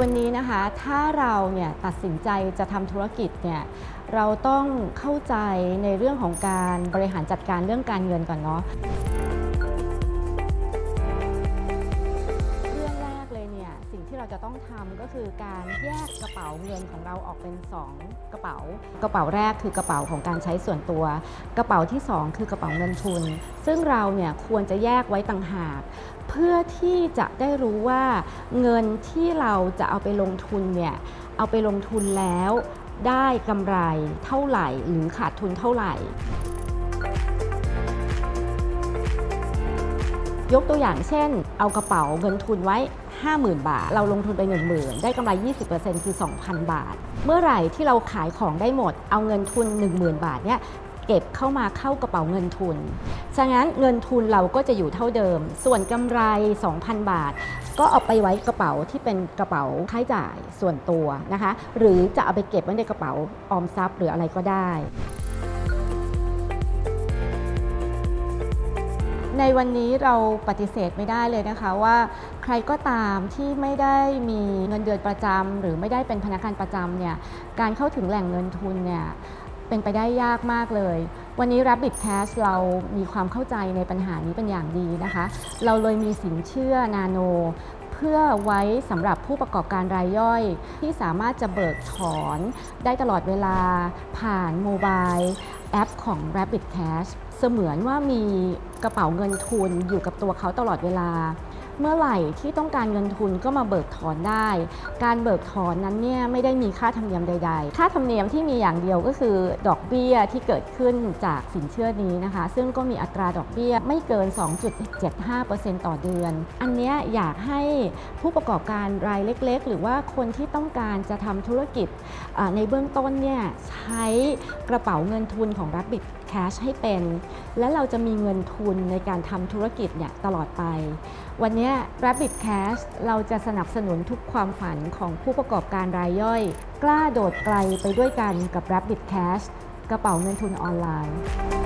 วันนี้นะคะถ้าเราเนี่ยตัดสินใจจะทำธุรกิจเนี่ยเราต้องเข้าใจในเรื่องของการบริหารจัดการเรื่องการเงินก่อนเนาะ ต้องทำก็คือการแยกกระเป๋าเงินของเราออกเป็น 2 กระเป๋า กระเป๋าแรกคือกระเป๋าของการใช้ส่วนตัว กระเป๋าที่ 2 คือกระเป๋าเงินทุน ซึ่งเราเนี่ยควรจะแยกไว้ต่างหาก เพื่อที่จะได้รู้ว่าเงินที่เราจะเอาไปลงทุนเนี่ยเอาไปลงทุนแล้วได้กำไรเท่าไหร่หรือขาดทุนเท่าไหร่ ยกตัวอย่างเช่น เอากระเป๋าเงินทุนไว้ 50,000 บาท เราลงทุนไป 10,000 ได้กำไร 20%คือ 2,000 บาท เมื่อไหร่ที่เราขายของได้หมด เอาเงินทุน 10,000 บาทเนี่ยเก็บเข้ามาเข้ากระเป๋าเงินทุน ฉะนั้นเงินทุนเราก็จะอยู่เท่าเดิม ส่วนกำไร 2,000 บาท ก็เอาไปไว้กระเป๋าที่เป็นกระเป๋าค่าใช้จ่ายส่วนตัวนะคะ หรือจะเอาไปเก็บไว้ในกระเป๋าออมทรัพย์หรืออะไรก็ได้ ในวันนี้เราปฏิเสธไม่ได้เลยนะคะว่าใครก็ตามที่ไม่ได้มีเงินเดือนประจำหรือไม่ได้เป็นพนักงานประจำเนี่ยการเข้าถึงแหล่งเงินทุนเนี่ยเป็นไปได้ยากมากเลย วันนี้ Rabbit Cash เรามีความเข้าใจในปัญหานี้เป็นอย่างดีนะคะ เราเลยมีสินเชื่อนาโนเพื่อไว้สำหรับผู้ประกอบการรายย่อย ที่สามารถจะเบิกถอนได้ตลอดเวลาผ่านโมบาย แอปของ Rabbit Cash เสมือนว่ามีกระเป๋าเงินทุนอยู่กับตัวเขาตลอดเวลา เมื่อไหร่ที่ต้องการเงินทุนก็มาเบิกถอนได้ การเบิกถอนนั้นเนี่ยไม่ได้มีค่าธรรมเนียมใด ๆ ค่าธรรมเนียมที่มีอย่างเดียวก็คือ ดอกเบี้ยที่เกิดขึ้นจากสินเชื่อนี้นะคะ ซึ่งก็มีอัตราดอกเบี้ยไม่เกิน 2.75%ต่อเดือน อันนี้อยากให้ผู้ประกอบการรายเล็ก ๆ หรือว่าคนที่ต้องการจะทำธุรกิจในเบื้องต้นเนี่ยใช้กระเป๋าเงินทุนของ Rabbit Cash ให้เป็น และเราจะมีเงินทุนในการทำธุรกิจเนี่ยตลอดไป วันนี้ Rabbit Cast เราจะสนับสนุนทุกความฝันของผู้ประกอบการรายย่อย กล้าโดดไกลไปด้วยกันกับ Rabbit Cast กระเป๋าเงินทุนออนไลน์